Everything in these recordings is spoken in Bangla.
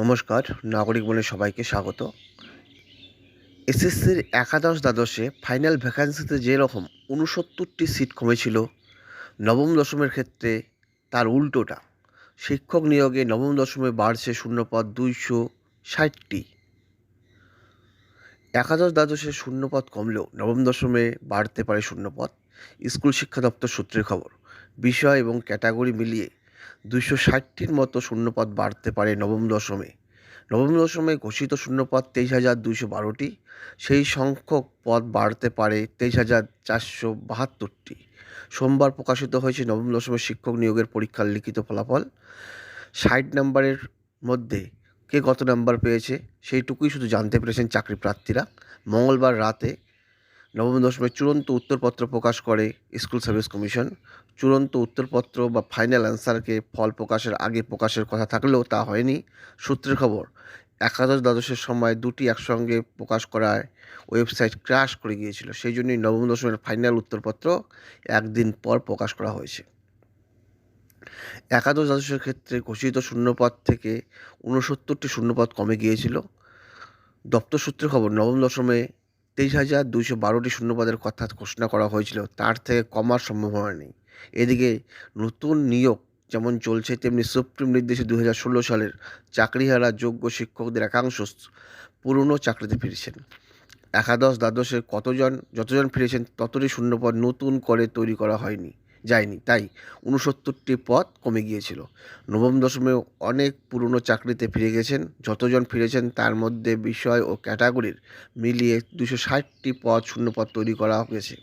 নমস্কার, নাগরিক বলে সবাইকে স্বাগত। এসএসসির একাদশ দ্বাদশে ফাইনাল ভ্যাকান্সিতে যেরকম উনসত্তরটি সিট কমেছিল, নবম দশমের ক্ষেত্রে তার উল্টোটা। শিক্ষক নিয়োগে নবম দশমে বাড়ছে শূন্যপদ দুইশো ষাটটি। একাদশ দ্বাদশে শূন্যপদ কমলেও নবম দশমে বাড়তে পারে শূন্যপদ। স্কুল শিক্ষা দপ্তর সূত্রের খবর, বিষয় এবং ক্যাটাগরি মিলিয়ে দুইশো ষাটটির মতো শূন্যপদ বাড়তে পারে নবম দশমে। নবম দশমে ঘোষিত শূন্যপদ তেইশ হাজার দুইশো বারোটি, সেই সংখ্যক পদ বাড়তে পারে তেইশ হাজার চারশো বাহাত্তরটি। সোমবার প্রকাশিত হয়েছে নবম দশমের শিক্ষক নিয়োগের পরীক্ষার লিখিত ফলাফল। ষাট নাম্বারের মধ্যে কে কত নাম্বার পেয়েছে, সেইটুকুই শুধু জানতে পেরেছেন চাকরি প্রার্থীরা। মঙ্গলবার রাতে নবম দশমের চূড়ান্ত উত্তরপত্র প্রকাশ করে স্কুল সার্ভিস কমিশন। চূড়ান্ত উত্তরপত্র বা ফাইনাল অ্যান্সারকে ফল প্রকাশের আগে প্রকাশের কথা থাকলেও তা হয়নি। সূত্রের খবর, একাদশ দ্বাদশের সময় দুটি একসঙ্গে প্রকাশ করায় ওয়েবসাইট ক্র্যাশ করে গিয়েছিল। সেই জন্যই নবম দশমের ফাইনাল উত্তরপত্র একদিন পর প্রকাশ করা হয়েছে। একাদশ দ্বাদশের ক্ষেত্রে ঘোষিত শূন্যপদ থেকে ঊনসত্তরটি শূন্যপদ কমে গিয়েছিল। দপ্তর সূত্রে খবর, নবম দশমে তেইশ হাজার দুইশো বারোটি শূন্যপদের কথা ঘোষণা করা হয়েছিল, তার থেকে কমার সম্ভাবনা নেই। এদিকে নতুন নিয়োগ যেমন চলছে, তেমনি সুপ্রিম নির্দেশে দু হাজার ষোলো সালের চাকরিহারা যোগ্য শিক্ষকদের একাংশ পুরনো চাকরিতে ফিরেছেন। একাদশ দ্বাদশে কতজন, যতজন ফিরেছেন, ততটি শূন্যপদ নতুন করে তৈরি করা হয়নি। যায়নি, তাই উনসত্তরটি পদ কমে গিয়েছিল। নবম দশমে অনেক পুরনো চাকরিতে ফিরে গেছেন, যতজন ফিরেছেন তার মধ্যে বিষয় ও ক্যাটাগরির মিলিয়ে দুশো ষাটটি পদ শূন্যপদ তৈরি করা হয়েছে।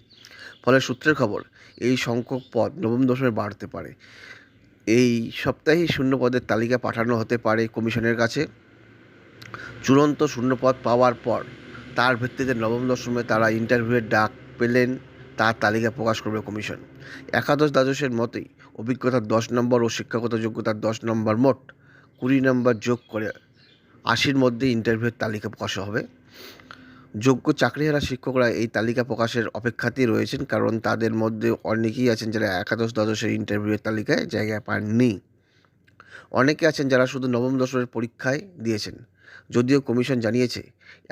ফলে সূত্রের খবর, এই সংখ্যক পদ নবম দশমে বাড়তে পারে। এই সপ্তাহেই শূন্যপদের তালিকা পাঠানো হতে পারে কমিশনের কাছে। চূড়ান্ত শূন্যপদ পাওয়ার পর তার ভিত্তিতে নবম দশমে তারা ইন্টারভিউয়ের ডাক পেলেন তার তালিকা প্রকাশ করবে কমিশন। একাদশ দ্বাদশের মতেই অভিজ্ঞতার দশ নম্বর ও শিক্ষাগত যোগ্যতার দশ নম্বর মোট কুড়ি নম্বর যোগ করে আশির মধ্যে ইন্টারভিউয়ের তালিকা প্রকাশ হবে। যোগ্য চাকরিহারা শিক্ষকরা এই তালিকা প্রকাশের অপেক্ষাতেই রয়েছেন কারণ তাদের মধ্যে অনেকেই আছেন যারা একাদশ দ্বাদশের ইন্টারভিউয়ের তালিকায় জায়গা পাননি। অনেকে আছেন যারা শুধু নবম দশমের পরীক্ষায় দিয়েছেন। যদিও কমিশন জানিয়েছে,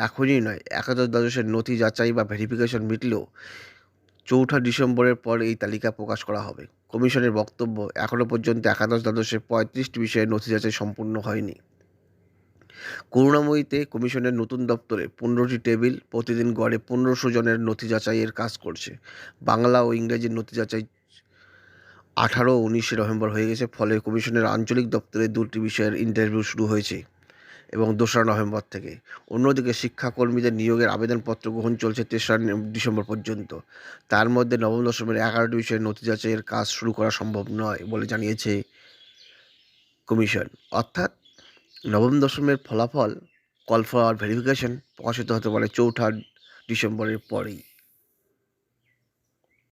এখনই নয়, একাদশ দ্বাদশের নথি যাচাই বা ভেরিফিকেশন মিটলেও চৌঠা ডিসেম্বরের পর এই তালিকা প্রকাশ করা হবে। কমিশনের বক্তব্য এখনও পর্যন্ত একাদশ দ্বাদশে পঁয়ত্রিশটি বিষয়ে নথি যাচাই সম্পূর্ণ হয়নি। করুণাময়ীতে কমিশনের নতুন দপ্তরে পনেরোটি টেবিল, প্রতিদিন গড়ে পনেরোশো জনের নথি যাচাইয়ের কাজ করছে। বাংলা ও ইংরেজির নথি যাচাই আঠারো ও উনিশে নভেম্বর হয়ে গেছে, ফলে কমিশনের আঞ্চলিক দপ্তরে দুটি বিষয়ের ইন্টারভিউ শুরু হয়েছে। এবং দোসরা নভেম্বর থেকে। অন্যদিকে শিক্ষাকর্মীদের নিয়োগের আবেদনপত্র গ্রহণ চলছে তেসরা ডিসেম্বর পর্যন্ত। তার মধ্যে নবম দশমের এগারোটি বিষয়ের নথি যাচাইয়ের কাজ শুরু করা সম্ভব নয় বলে জানিয়েছে কমিশন। অর্থাৎ নবম দশমের ফলাফল কল ফর ভেরিফিকেশন প্রকাশিত হতে পারে চৌঠা ডিসেম্বরের পরেই।